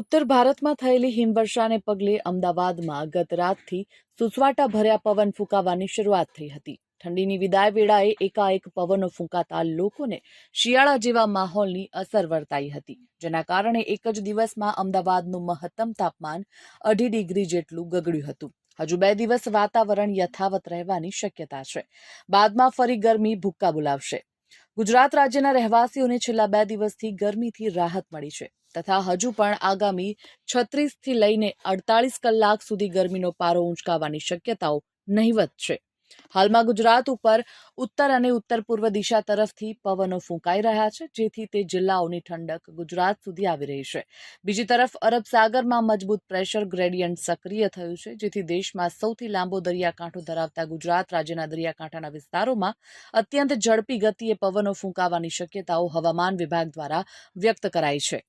ઉત્તર ભારતમાં થયેલી હિમવર્ષાને પગલે અમદાવાદમાં ગત રાતથી સુસવાટા ભર્યા પવન ફૂંકાવાની શરૂઆત થઈ હતી. ઠંડીની વિદાય વેળાએ એકાએક પવનો ફૂંકાતા લોકોને શિયાળા જેવા માહોલની અસર વર્તાઈ હતી, જેના કારણે એક જ દિવસમાં અમદાવાદનું મહત્તમ તાપમાન અઢી ડિગ્રી જેટલું ગગડ્યું હતું. હજુ બે દિવસ વાતાવરણ યથાવત રહેવાની શક્યતા છે. બાદમાં ફરી ગરમી ભૂક્કા બોલાવશે. ગુજરાત રાજ્યના રહેવાસીઓને છેલ્લા બે દિવસથી ગરમીથી રાહત મળી છે. તથા હજુ પણ આગામી છત્રીસથી લઈને અડતાલીસ કલાક સુધી ગરમીનો પારો ઊંચકાવાની શક્યતાઓ નહીવત છે. હાલમાં ગુજરાત ઉપર ઉત્તર અને ઉત્તર પૂર્વ દિશા તરફથી પવનો ફૂંકાઈ રહ્યા છે, જેથી તે જિલ્લાઓની ઠંડક ગુજરાત સુધી આવી રહી છે. બીજી તરફ અરબ સાગરમાં મજબૂત પ્રેશર ગ્રેડિયન્ટ સક્રિય થયું છે, જેથી દેશમાં સૌથી લાંબો દરિયાકાંઠો ધરાવતા ગુજરાત રાજ્યના દરિયાકાંઠાના વિસ્તારોમાં અત્યંત ઝડપી ગતિએ પવનો ફૂંકાવાની શક્યતાઓ હવામાન વિભાગ દ્વારા વ્યક્ત કરાઈ છે.